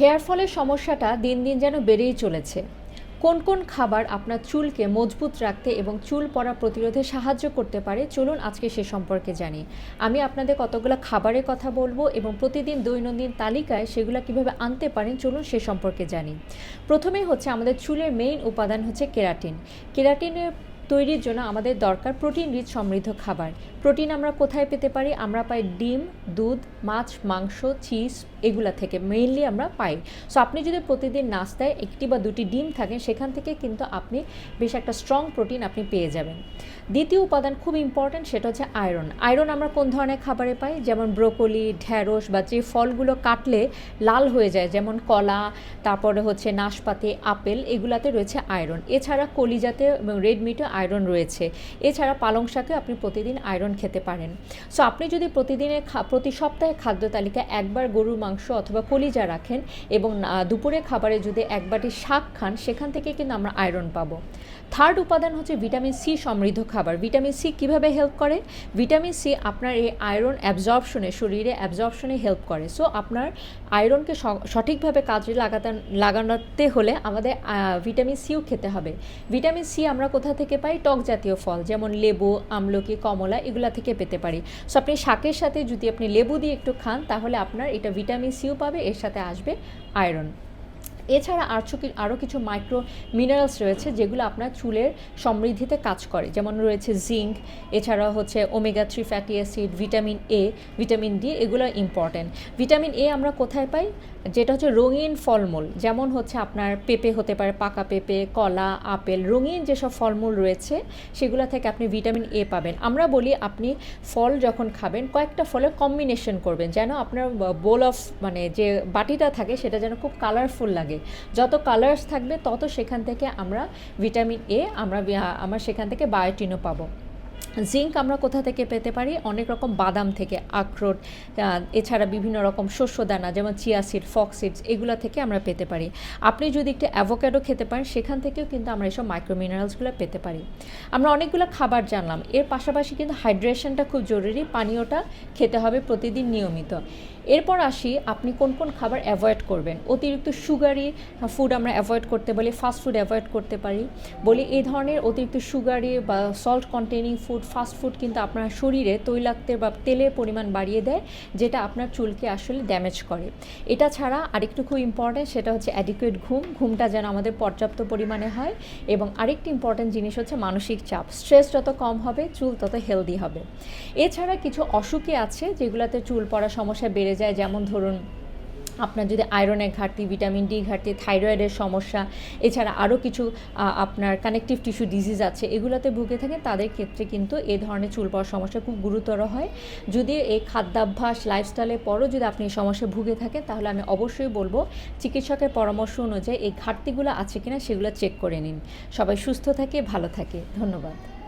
Hair ফলের সমস্যাটা দিন দিন যেন বেড়েই চলেছে। কোন কোন খাবার আপনার চুলকে মজবুত রাখতে এবং চুল পড়া প্রতিরোধে সাহায্য করতে পারে, চলুন আজকে সে সম্পর্কে জানি। আমি আপনাদের কতগুলো খাবারের কথা বলব এবং প্রতিদিন দৈনন্দিন তালিকায় সেগুলো কীভাবে আনতে পারেন, চলুন সে সম্পর্কে জানি। প্রথমেই হচ্ছে আমাদের চুলের মেইন উপাদান হচ্ছে কেরাটিন। কেরাটিনের তৈরির জন্য আমাদের দরকার প্রোটিন রিচ সমৃদ্ধ খাবার। প্রোটিন আমরা কোথায় পেতে পারি? আমরা পাই ডিম, দুধ, মাছ, মাংস, চিজ এগুলা থেকে, মেইনলি আমরা পাই। সো আপনি যদি প্রতিদিন নাস্তায় একটি বা দুটি ডিম থাকেন, সেখান থেকে কিন্তু আপনি বেশ একটা স্ট্রং প্রোটিন আপনি পেয়ে যাবেন। দ্বিতীয় উপাদান খুব ইম্পর্ট্যান্ট সেটা হচ্ছে আয়রন আয়রন আমরা কোন ধরনের খাবারে পাই? যেমন ব্রোকলি ঢ্যাঁড়স বা যে ফলগুলো কাটলে লাল হয়ে যায়, যেমন কলা, তারপরে হচ্ছে নাশপাতি, আপেল, এগুলাতে রয়েছে আয়রন এছাড়া কলিজাতে, এবং রেড মিটে আয়রন রয়েছে। এছাড়া পালং শাকে আপনি প্রতিদিন আয়রন খেতে পারেন। সো আপনি যদি প্রতিদিনের প্রতি সপ্তাহে খাদ্য তালিকায় একবার গরুর মাংস অথবা কলিজা রাখেন এবং দুপুরে খাবারে যদি এক বাটি শাক খান, সেখান থেকে কিন্তু আমরা আয়রন পাবো। থার্ড উপাদান হচ্ছে ভিটামিন সি সমৃদ্ধ খাবার। ভিটামিন সি কীভাবে হেল্প করে? ভিটামিন সি আপনার এই আয়রন অ্যাবজর্পশনে শরীরে অ্যাবজর্পশনে হেল্প করে। সো আপনার আয়রনকে সঠিকভাবে কাজে লাগাতে লাগানোতে হলে আমাদের ভিটামিন সিও খেতে হবে। ভিটামিন সি আমরা কোথা থেকে পাই? টক জাতীয় ফল, যেমন লেবু, আমলকি, কমলা এগুলা থেকে পেতে পারি। সো আপনি শাকের সাথে যদি আপনি লেবু দিয়ে একটু খান, তাহলে আপনার এটা ভিটামিন সিও পাবে, এর সাথে আসবে আয়রন এছাড়া আরও আরও কিছু মাইক্রো মিনারেলস রয়েছে যেগুলো আপনার চুলের সমৃদ্ধিতে কাজ করে। যেমন রয়েছে জিঙ্ক এছাড়া হচ্ছে omega three fatty acid vitamin A vitamin D এগুলো ইম্পর্ট্যান্ট ভিটামিন এ আমরা কোথায় পাই? যেটা হচ্ছে রঙিন ফলমূল। যেমন হচ্ছে আপনার পেঁপে হতে পারে, পাকা পেঁপে, কলা, আপেল, রঙিন যেসব ফলমূল রয়েছে, সেগুলো থেকে আপনি ভিটামিন এ পাবেন। আমরা বলি আপনি ফল যখন খাবেন, কয়েকটা ফলের কম্বিনেশন করবেন। যেন আপনার বোল অফ মানে যে বাটিটা থাকে, সেটা যেন খুব কালারফুল লাগে। যত কালার্স থাকবে, তত সেখান থেকে আমরা ভিটামিন এ আমরা আমরা সেখান থেকে বায়োটিনও পাবো। জিঙ্ক আমরা কোথা থেকে পেতে পারি? অনেক রকম বাদাম থেকে, আখরোট এছাড়া বিভিন্ন রকম শস্য দানা যেমন চিয়া সিড ফক্স সিডস এগুলো থেকে আমরা পেতে পারি। আপনি যদি একটু অ্যাভোক্যাডো খেতে পারেন, সেখান থেকেও কিন্তু আমরা এসব মাইক্রো মিনারেলসগুলো পেতে পারি। আমরা অনেকগুলো খাবার জানলাম। এর পাশাপাশি কিন্তু হাইড্রেশনটা খুব জরুরি, পানীয়টা খেতে হবে প্রতিদিন নিয়মিত। এরপর আসি, আপনি কোন কোন খাবার অ্যাভয়েড করবেন? অতিরিক্ত সুগারি ফুড আমরা অ্যাভয়েড করতে বলি ফাস্ট ফুড অ্যাভয়েড করতে পারি। বলি এই ধরনের অতিরিক্ত সুগারি বা salt containing food fast food কিন্তু আপনার শরীরে তৈলাক্তের বা তেলের পরিমাণ বাড়িয়ে দেয়, যেটা আপনার চুলকে আসলে ড্যামেজ করে। এটা ছাড়া আরেকটু খুব ইম্পর্ট্যান্ট সেটা হচ্ছে অ্যাডিকুয়েট ঘুম। ঘুমটা যেন আমাদের পর্যাপ্ত পরিমাণে হয় এবং আরেকটি ইম্পর্ট্যান্ট জিনিস হচ্ছে মানসিক চাপ। স্ট্রেস যত কম হবে, চুল তত হেলদি হবে। এছাড়া কিছু অসুখে আছে যেগুলোতে চুল পড়ার সমস্যা বেড়ে যায়। যেমন ধরুন, আপনার যদি আয়রনের ঘাটতি ভিটামিন ডি ঘাটতি থাইরয়েডের সমস্যা, এছাড়া আরও কিছু আপনার কানেকটিভ টিস্যু ডিজিজ আছে, এগুলোতে ভুগে থাকেন, তাদের ক্ষেত্রে কিন্তু এই ধরনের চুল পড়ার সমস্যা খুব গুরুতর হয়। যদি এই খাদ্যাভ্যাস লাইফস্টাইলের পরও যদি আপনি এই সমস্যায় ভুগে থাকেন, তাহলে আমি অবশ্যই বলব, চিকিৎসকের পরামর্শ অনুযায়ী এই ঘাটতিগুলো আছে কিনা, সেগুলো চেক করে নিন। সবাই সুস্থ থাকে, ভালো থাকে। ধন্যবাদ।